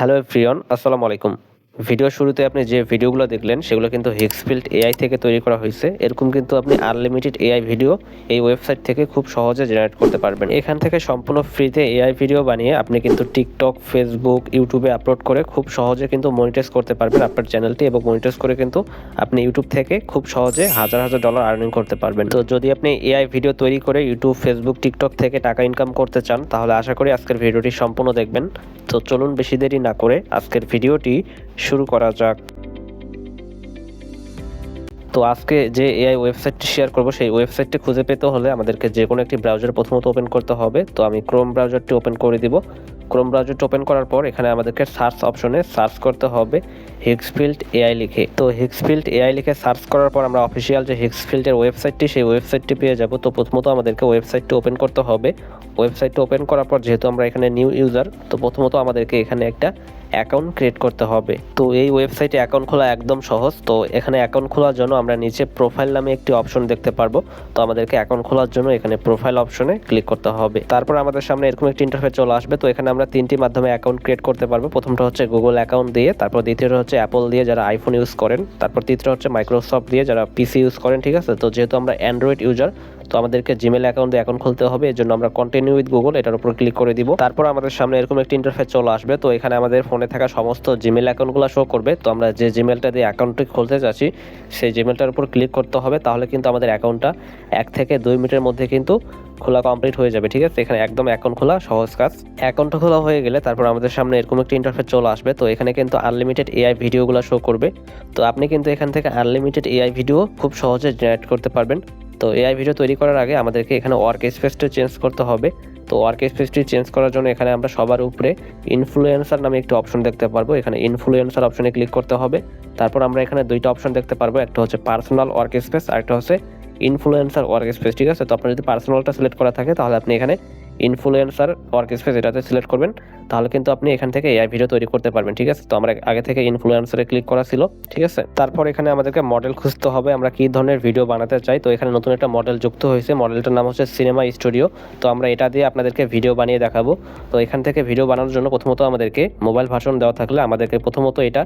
Hello everyone আসসালামু আলাইকুম। Video শুরুতে আপনি যে ভিডিওগুলো দেখলেন, সেগুলো কিন্তু হিক্সফিল্ড এআই থেকে তৈরি করা হয়েছে। এরকম কিন্তু আপনি আনলিমিটেড এআই ভিডিও এই ওয়েবসাইট থেকে খুব সহজে জেনারেট করতে পারবেন। এখান থেকে সম্পূর্ণ ফ্রিতে এআই ভিডিও বানিয়ে আপনি কিন্তু টিকটক ফেসবুক ইউটিউবে আপলোড করে খুব সহজে কিন্তু মনিটাইজ করতে পারবেন আপনার চ্যানেলটি এবং মনিটাইজ করে কিন্তু আপনি ইউটিউব থেকে খুব সহজে হাজার হাজার ডলার আর্নিং করতে পারবেন। তো যদি আপনি এআই ভিডিও তৈরি করে ইউটিউব ফেসবুক টিকটক থেকে টাকা ইনকাম করতে চান, তাহলে আশা করি আজকের ভিডিওটি সম্পূর্ণ দেখবেন। তো চলুন বেশি দেরি না করে আজকের ভিডিওটি শুরু করা যাক। তো আজকে যে এআই ওয়েবসাইটটি শেয়ার করব, সেই ওয়েবসাইটটি খুঁজে পেতে হলে আমাদেরকে যে কোনো একটি ব্রাউজার প্রথমত ওপেন করতে হবে। তো আমি ক্রোম ব্রাউজারটি ওপেন করে দিব। ক্রোম ব্রাউজারটি ওপেন করার পর এখানে আমাদেরকে সার্চ অপশনে সার্চ করতে হবে হিক্সফিল্ড এআই লিখে। তো হিক্সফিল্ড এআই লিখে সার্চ করার পর আমরা অফিসিয়াল যে হিক্সফিল্ডের ওয়েবসাইটটি, সেই ওয়েবসাইটটি পেয়ে যাব। তো প্রথমত আমাদেরকে ওয়েবসাইটটি ওপেন করতে হবে। ওয়েবসাইটটি ওপেন করার পর যেহেতু আমরা এখানে নিউ ইউজার, তো প্রথমত আমাদেরকে এখানে একটা অ্যাকাউন্ট ক্রিয়েট করতে হবে। তো এই ওয়েবসাইটে অ্যাকাউন্ট খোলা একদম সহজ। তো এখানে অ্যাকাউন্ট খোলার জন্য আমরা নিচে প্রোফাইল নামে একটি অপশন দেখতে পারব। তো আমাদেরকে অ্যাকাউন্ট খোলার জন্য এখানে প্রোফাইল অপশনে ক্লিক করতে হবে। তারপর আমাদের সামনে এরকম একটি ইন্টারফেস চলে আসবে। তো এখানে আমরা তিনটি মাধ্যমে অ্যাকাউন্ট ক্রিয়েট করতে পারব। প্রথমটা হচ্ছে গুগল অ্যাকাউন্ট দিয়ে, তারপর দ্বিতীয়টা হচ্ছে অ্যাপল দিয়ে যারা আইফোন ইউজ করেন। তারপর তৃতীয়টা হচ্ছে মাইক্রোসফট দিয়ে যারা পিসি ইউজ করেন, ঠিক আছে? তো যেহেতু আমরা অ্যান্ড্রয়েড ইউজার তো আমাদেরকে জিমেল অ্যাকাউন্ট দিয়ে অ্যাকাউন্ট খুলতে হবে এর জন্য আমরা কন্টিনিউ উইথ গুগল এটার উপর ক্লিক করে দিব। তারপর আমাদের সামনে এরকম একটি ইন্টারফেস চলে আসবে, তো এখানে আমাদের ফোনে থাকা সমস্ত জিমেল অ্যাকাউন্টগুলো শো করবে। তো আমরা যে জিমেলটা দিয়ে অ্যাকাউন্টটি খুলতে চাচ্ছি, সেই জিমেলটার উপর ক্লিক করতে হবে, তাহলে কিন্তু আমাদের অ্যাকাউন্টটা এক থেকে দুই মিনিটের মধ্যে কিন্তু খোলা কমপ্লিট হয়ে যাবে, ঠিক আছে? এখানে একদম অ্যাকাউন্ট খোলা, সহজ কাজ। অ্যাকাউন্টটা খোলা হয়ে গেলে তারপর আমাদের সামনে এরকম একটি ইন্টারফেস চলে আসবে, তো এখানে কিন্তু আনলিমিটেড এআই ভিডিওগুলো শো করবে। তো আপনি কিন্তু এখান থেকে আনলিমিটেড এআই ভিডিও খুব সহজে জেনারেট করতে পারবেন। তো এআই ভিডিও তৈরি করার আগে আমাদেরকে এখানে ওয়ার্ক স্পেসটা চেঞ্জ করতে হবে। তো ওয়ার্ক স্পেসটি চেঞ্জ করার জন্য এখানে আমরা সবার উপরে ইনফ্লুয়েন্সার নামে একটি অপশন দেখতে পারব। এখানে ইনফ্লুয়েন্সার অপশনে ক্লিক করতে হবে। তারপর আমরা এখানে দুইটা অপশন দেখতে পারব। একটা হচ্ছে পার্সোনাল ওয়ার্ক স্পেস আর একটা হচ্ছে ইনফ্লুয়েন্সার ওয়ার্ক স্পেস ঠিক আছে? তো আপনার যদি পার্সোনালটা সিলেক্ট করা থাকে, তাহলে আপনি এখানে ইনফ্লুয়েন্সার ওয়ার্ক স্পেস এটাতে সিলেক্ট করবেন। তাহলে কিন্তু আপনি এখান থেকে এআই ভিডিও তৈরি করতে পারবেন, ঠিক আছে? তো আমরা আগে থেকে ইনফ্লুয়েন্সারে ক্লিক করা ছিল, ঠিক আছে? তারপর এখানে আমাদেরকে মডেল খুঁজতে হবে, আমরা কী ধরনের ভিডিও বানাতে চাই? তো এখানে নতুন একটা মডেল যুক্ত হয়েছে মডেলটার নাম হচ্ছে সিনেমা স্টুডিও তো আমরা এটা দিয়ে আপনাদেরকে ভিডিও বানিয়ে দেখাবো। তো এখান থেকে ভিডিও বানানোর জন্য প্রথমত আমাদেরকে মোবাইল ভাষণ দেওয়া থাকলে আমাদেরকে প্রথমত এটা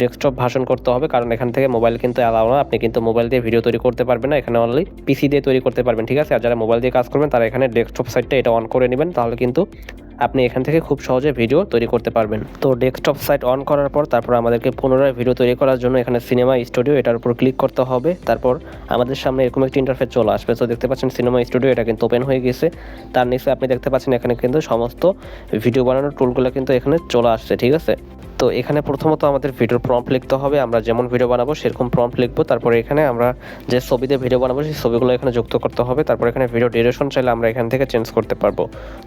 ডেস্কটপ ভাষণ করতে হবে, কারণ এখান থেকে মোবাইল কিন্তু অ্যালাও না, আপনি কিন্তু মোবাইল দিয়ে ভিডিও তৈরি করতে পারবেন না, এখানে অনলি পিসি দিয়ে তৈরি করতে পারবেন, ঠিক আছে? আর যারা মোবাইল দিয়ে কাজ করবেন, তারা এখানে ডেস্কটপ সাইটটা এটা অন করে নেবেন, তাহলে কিন্তু আপনি এখান থেকে খুব সহজে ভিডিও তৈরি করতে পারবেন। তো ডেস্কটপ সাইট অন করার পর তারপর আমাদেরকে পুনরায় ভিডিও তৈরি করার জন্য এখানে সিনেমা স্টুডিও এটার উপর ক্লিক করতে হবে। তারপর আমাদের সামনে এরকম একটি ইন্টারফেস চলে আসবে। তো দেখতে পাচ্ছেন সিনেমা স্টুডিও এটা কিন্তু ওপেন হয়ে গেছে। তার নিচে আপনি দেখতে পাচ্ছেন এখানে কিন্তু সমস্ত ভিডিও বানানোর টুলগুলো কিন্তু এখানে চলে আসছে, ঠিক আছে? তো এখানে প্রথমত আমাদের ভিডিওর প্রম্পট লিখতে হবে। আমরা যেমন ভিডিও বানাবো, সেরকম প্রম্পট লিখব। তারপরে এখানে আমরা যে ছবিতে ভিডিও বানাবো, সেই ছবিগুলো এখানে যুক্ত করতে হবে। তারপর এখানে ভিডিও ডিউরেশন চাইলে আমরা এখান থেকে চেঞ্জ করতে পারব।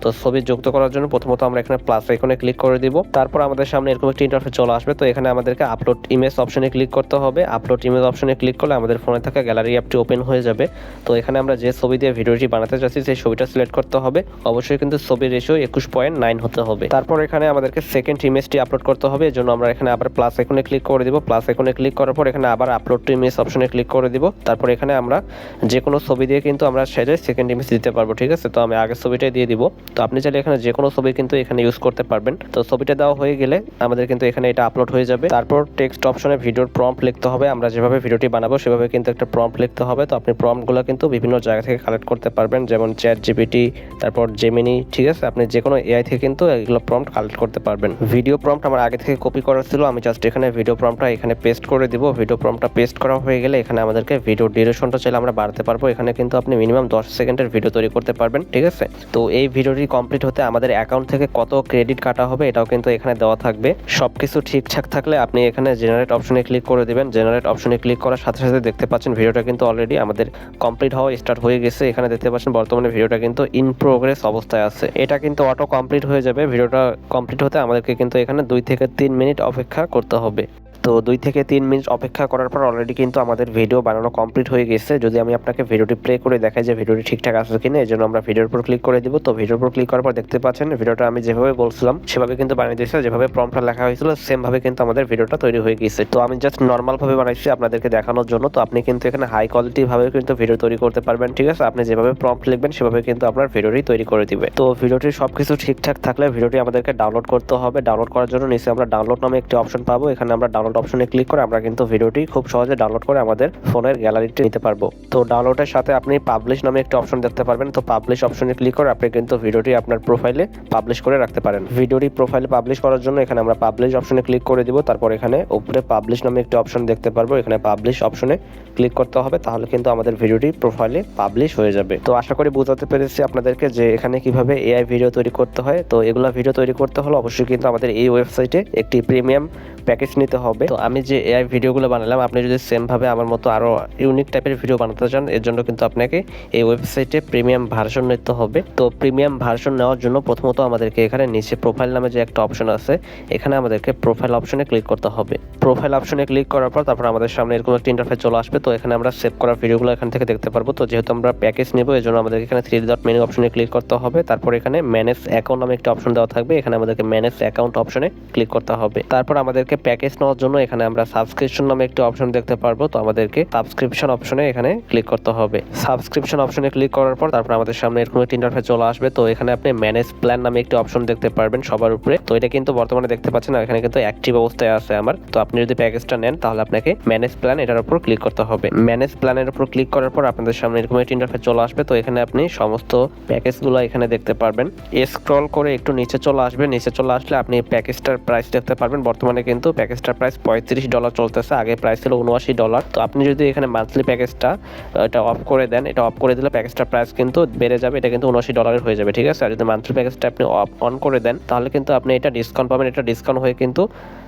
তো ছবি যুক্ত করার জন্য প্রথমত আমরা এখানে প্লাস আইকনে ক্লিক করে দিব। তারপর আমাদের সামনে এরকম একটি ইন্টারফেস চলে আসবে। তো এখানে আমাদেরকে আপলোড ইমেজ অপশনে ক্লিক করতে হবে। আপলোড ইমেজ অপশনে ক্লিক করলে আমাদের ফোনে থাকা গ্যালারি অ্যাপটি ওপেন হয়ে যাবে। তো এখানে আমরা যে ছবি দিয়ে ভিডিওটি বানাতে চাচ্ছি সেই ছবিটা সিলেক্ট করতে হবে। অবশ্যই কিন্তু ছবির রেশিও একুশ পয়েন্ট নাইন হতে হবে। তারপর এখানে আমাদেরকে সেকেন্ড ইমেজটি আপলোড করতে হবে। এর জন্য আমরা এখানে আবার প্লাস আইকনে ক্লিক করে দিব। প্লাস আইকনে ক্লিক করার পর এখানে আবার আপলোড টু ইমেজ অপশনে ক্লিক করে দিব। তারপর এখানে আমরা যে কোনো ছবি দিয়ে কিন্তু আমরা সেজে সেকেন্ড ইমেজ দিতে পারব, ঠিক আছে? তো আমি আগের ছবিটাই দিয়ে দিব। তো আপনি চাইলে এখানে যে কোনো ছবি কিন্তু এখানে ইউজ করতে পারবেন। তো ছবিটা দেওয়া হয়ে গেলে আমাদের কিন্তু এখানে এটা আপলোড হয়ে যাবে। তারপর টেক্সট অপশনে ভিডিওর প্রম্পট লিখতে হবে। আমরা যেভাবে ভিডিওটি বানাবো, সেভাবে কিন্তু একটা প্রম্পট লিখতে হবে। তো আপনি প্রম্পটগুলো কিন্তু বিভিন্ন জায়গা থেকে কালেক্ট করতে পারবেন। যেমন চ্যাট জিপিটি তারপর জেমিনি ঠিক আছে? আপনি যে কোনো এআই থেকে কিন্তু এগুলো প্রম্পট কালেক্ট করতে পারবেন। ভিডিও প্রম্পট আমার আগে থেকে কপি করা ছিল। আমি জাস্ট এখানে ভিডিও প্রম্পটটা এখানে পেস্ট করে দিব। ভিডিও প্রম্পটটা পেস্ট করা হয়ে গেলে এখানে আমাদেরকে ভিডিও ডিউরেশনটা চাইলে আমরা বাড়াতে পারব। এখানে কিন্তু আপনি মিনিমাম দশ সেকেন্ডের ভিডিও তৈরি করতে পারবেন, ঠিক আছে? তো এই ভিডিওটি কমপ্লিট হতে আমাদের অ্যাকাউন্ট থেকে কত ক্রেডিট কাটা হবে, এটাও কিন্তু এখানে দেওয়া থাকবে। সব কিছু ঠিকঠাক থাকলে আপনি এখানে জেনারেট অপশনে ক্লিক করে দেবেন। জেনারেট অপশনে ক্লিক করার সাথে সাথে দেখতে পাচ্ছেন ভিডিওটা কিন্তু অলরেডি আমাদের কমপ্লিট হওয়া স্টার্ট হয়ে গেছে। এখানে দেখতে পাচ্ছেন বর্তমানে ভিডিওটা কিন্তু ইন প্রোগ্রেস অবস্থায় আছে। এটা কিন্তু অটো কমপ্লিট হয়ে যাবে। ভিডিওটা কমপ্লিট হতে আমাদেরকে কিন্তু এখানে দুই থেকে তিন মিনিট অপেক্ষা করতে হবে। তো দুই থেকে তিন মিনিট অপেক্ষা করার পর অলরেডি কিন্তু আমাদের ভিডিও বানানো কমপ্লিট হয়ে গেছে। যদি আমি আপনাকে ভিডিওটি প্লে করে দেখাই যে ভিডিওটি ঠিকঠাক আছে কিনা, এই জন্য আমরা ভিডিওর উপর ক্লিক করে দিব। তো ভিডিওর উপর ক্লিক করার পর দেখতে পাচ্ছেন ভিডিওটা আমি যেভাবে বলছিলাম, সেভাবে কিন্তু বানিয়ে দিয়েছে। যেভাবে প্রম্পটটা লেখা হয়েছিল সেমভাবে কিন্তু আমাদের ভিডিওটা তৈরি হয়ে গেছে। তো আমি জাস্ট নর্মালভাবে বানাইছি আপনাদেরকে দেখানোর জন্য। তো আপনি কিন্তু এখানে হাই কোয়ালিটিভাবে কিন্তু ভিডিও তৈরি করতে পারবেন, ঠিক আছে? আপনি যেভাবে প্রম্পট লিখবেন, সেভাবে কিন্তু আপনার ভিডিওটি তৈরি করে দিবে। তো ভিডিওটির সবকিছু ঠিকঠাক থাকলে ভিডিওটি আমাদেরকে ডাউনলোড করতে হবে। ডাউনলোড করার জন্য নিচে আমরা ডাউনলোড নামে একটি অপশন পাবো। এখানে আমরা ডাউনলোড অপশনে ক্লিক করে আমরা কিন্তু ভিডিওটি খুব সহজে ডাউনলোড করে আমাদের ফোনের গ্যালারিতে নিতে পারব। তো ডাউনলোডের সাথে আপনি পাবলিশ নামে একটি অপশন দেখতে পারবেন। তো পাবলিশ অপশনে ক্লিক করে আপনি কিন্তু ভিডিওটি আপনার প্রোফাইলে পাবলিশ করে রাখতে পারেন। ভিডিওটি প্রোফাইলে পাবলিশ করার জন্য এখানে আমরা পাবলিশ অপশনে ক্লিক করে দিব। তারপর এখানে উপরে পাবলিশ নামে একটি অপশন দেখতে পারব। এখানে পাবলিশ অপশনে ক্লিক করতে হবে। তাহলে কিন্তু আমাদের ভিডিওটি প্রোফাইলে পাবলিশ হয়ে যাবে। তো আশা করি বোঝাতে পেরেছি আপনাদেরকে যে এখানে কীভাবে এআই ভিডিও তৈরি করতে হয়। তো এগুলা ভিডিও তৈরি করতে হলে অবশ্যই কিন্তু আমাদের এই ওয়েবসাইটে একটি প্রিমিয়াম প্যাকেজ নিতে হবে। তো আমি যে এআই ভিডিওগুলো বানালাম, আপনি যদি সেম ভাবে আমার মতো আরও ইউনিক টাইপের ভিডিও বানাতে চান, এর জন্য কিন্তু আপনাকে এই ওয়েবসাইটে প্রিমিয়াম ভার্সন নিতে হবে। তো প্রিমিয়াম ভার্সন নেওয়ার জন্য প্রথমত আমাদেরকে এখানে নিচে প্রোফাইল নামে যে একটা অপশন আছে, এখানে আমাদেরকে প্রোফাইল অপশনে ক্লিক করতে হবে। প্রোফাইল অপশনে ক্লিক করার পর তারপর আমাদের সামনে এরকম একটা ইন্টারফেস চলে আসবে। তো এখানে আমরা সেভ করা ভিডিওগুলো এখান থেকে দেখতে পারব। তো যেহেতু আমরা প্যাকেজ নেব এই জন্য আমাদেরকে এখানে থ্রি ডট মেনু অপশনে ক্লিক করতে হবে। তারপর এখানে ম্যানেজ অ্যাকাউন্ট নামে একটা অপশন দেওয়া থাকবে। এখানে আমাদেরকে ম্যানেজ অ্যাকাউন্ট অপশনে ক্লিক করতে হবে। তারপর আমাদেরকে প্যাকেজ নেওয়ার জন্য এখানে আমরা সাবস্ক্রিপশন নামে একটি অপশন দেখতে পারব। তো আমাদেরকে সাবস্ক্রিপশন অপশনে এখানে ক্লিক করতে হবে। সাবস্ক্রিপশন অপশনে ক্লিক করার পর তারপর আমাদের সামনে এরকম একটি ইন্টারফেস চলে আসবে। তো এখানে আপনি ম্যানেজ প্ল্যান নামে একটি অপশন দেখতে পারবেন সবার উপরে। তো এটা কিন্তু বর্তমানে দেখতে পাচ্ছেন না, এখানে কিন্তু অ্যাক্টিভ অবস্থায় আছে আমার। তো আপনি যদি প্যাকেজটা নেন তাহলে আপনাকে ম্যানেজ প্ল্যান এটার উপর ক্লিক করতে হবে। ম্যানেজ প্ল্যানের উপর ক্লিক করার পর আপনাদের সামনে এরকম একটি ইন্টারফেস চলে আসবে। তো এখানে আপনি সমস্ত প্যাকেজগুলো এখানে দেখতে পারবেন। স্ক্রল করে একটু নিচে চলে আসবে। নিচে চলে আসলে আপনি প্যাকেজটার প্রাইস দেখতে পারবেন। বর্তমানে কিন্তু প্যাকেজটার প্রাইস পঁয়ত্রিশ ডলার চলতেছে, আগে প্রাইস ছিল উনআশি ডলার তো আপনি যদি এখানে মান্থলি প্যাকেজটা এটা অফ করে দেন, এটা অফ করে দিলে প্যাকেজটার প্রাইস কিন্তু বেড়ে যাবে, এটা কিন্তু উনআশি ডলারের হয়ে যাবে, ঠিক আছে? আর যদি মান্থলি প্যাকেজটা আপনি অফ অন করে দেন, তাহলে কিন্তু আপনি এটা ডিসকাউন্ট পাবেন, এটা ডিসকাউন্ট হয়ে কিন্তু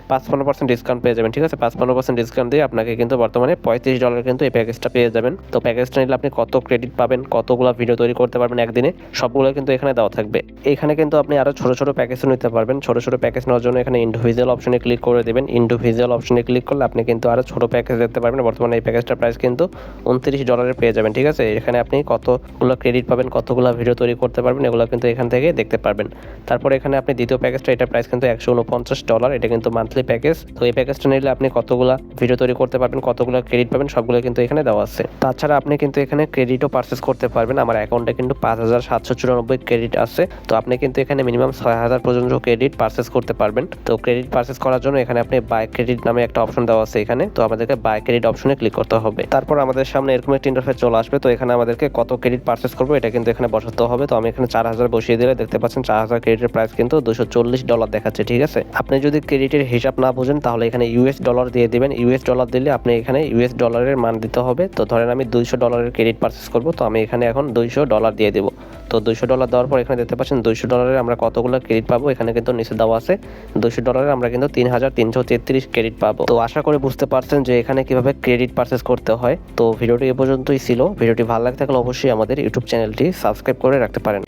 পাঁচপান্ন পার্সেন্ট ডিসকাউন্ট পেয়ে যাবেন, ঠিক আছে? পাঁচপান্ন পার্সেন্ট ডিসকাউন্ট দিয়ে আপনাকে কিন্তু বর্তমানে পঁয়ত্রিশ ডলার কিন্তু এই প্যাকেজটা পেয়ে যাবেন। তো প্যাকেজটা নিলে আপনি কত ক্রেডিট পাবেন, কতগুলো ভিডিও তৈরি করতে পারবেন একদিনে, সবগুলো কিন্তু এখানে দেওয়া থাকবে। এখানে কিন্তু আপনি আরও ছোটো ছোটো প্যাকেজও নিতে পারবেন। ছোটো ছোটো প্যাকেজ নেওয়ার জন্য এখানে ইন্ডিভিজুয়াল অপশনে ক্লিক করে দেবেন। ইন্ডিভিজুয়াল অপশনে ক্লিক করলে আপনি কিন্তু আরও ছোটো প্যাকেজ দেখতে পারবেন। বর্তমানে এই প্যাকেজটার প্রাইস কিন্তু উনত্রিশ ডলারে পেয়ে যাবেন, ঠিক আছে? এখানে আপনি কতগুলো ক্রেডিট পাবেন, কতগুলো ভিডিও তৈরি করতে পারবেন, এগুলো কিন্তু এখান থেকে দেখতে পারবেন। তারপর এখানে আপনি দ্বিতীয় প্যাকেজটা এটার প্রাইস কিন্তু একশো উনপঞ্চাশ ডলার এটা কিন্তু মান্থলি প্যাকেজ তো এই প্যাকেজটা নিলে আপনি কতগুলো ভিডিও তৈরি করতে পারবেন, কতগুলো ক্রেডিট পাবেন, সবগুলো কিন্তু এখানে দেওয়া আছে। তাছাড়া আপনি কিন্তু এখানে ক্রেডিটও পারচেস করতে পারবেন। আমার অ্যাকাউন্টে কিন্তু পাঁচ হাজার সাতশো চুরানব্বই ক্রেডিট আছে। তো আপনি কিন্তু এখানে মিনিমাম ছয় হাজার পর্যন্ত ক্রেডিট পারচেস করতে পারবেন। তো ক্রেডিট পারচেস করার জন্য এখানে আপনি বাই ক্রেডিট নামে একটা অপশন দেওয়া আছে এখানে। তো আমাদেরকে বাই ক্রেডিট অপশনে ক্লিক করতে হবে। তারপর আমাদের সামনে এরকম একটা ইন্টারফেস চলে আসবে। তো এখানে আমাদেরকে কত ক্রেডিট পারচেস করব এটা কিন্তু এখানে বসাতে হবে। তো আমি এখানে চার হাজার বসিয়ে দিলে দেখতে পাচ্ছেন চার হাজার ক্রেডিটের প্রাইস কিন্তু দুশো চল্লিশ ডলার দেখাচ্ছে, ঠিক আছে? আপনি যদি ক্রেডিটের হিসাব না বুঝেন, তাহলে এখানে ইউএস ডলার দিয়ে দিবেন। ইউএস ডলার দিলে আপনি এখানে ইউএস ডলারের মান দিতে হবে। তো ধরেন আমি দুইশো ডলারের ক্রেডিট পারচেস করব, তো আমি এখানে এখন দুইশো ডলার দিয়ে দেবো। তো দুইশো ডলার দেওয়ার পর এখানে দেখতে পাচ্ছেন, দুইশো ডলারের আমরা কতগুলো ক্রেডিট পাবো? এখানে কিন্তু নিচে দেওয়া আছে। দুইশো ডলারের আমরা কিন্তু তিন হাজার তিনশো তেত্রিশ ক্রেডিট পাবো। তো আশা করে বুঝতে পারছেন যে এখানে কীভাবে ক্রেডিট পারচেস করতে হয়। তো ভিডিওটি এ পর্যন্তই ছিল। ভিডিওটি ভালো লাগে থাকলে অবশ্যই আমাদের ইউটিউব চ্যানেলটি সাবস্ক্রাইব করে রাখতে পারেন।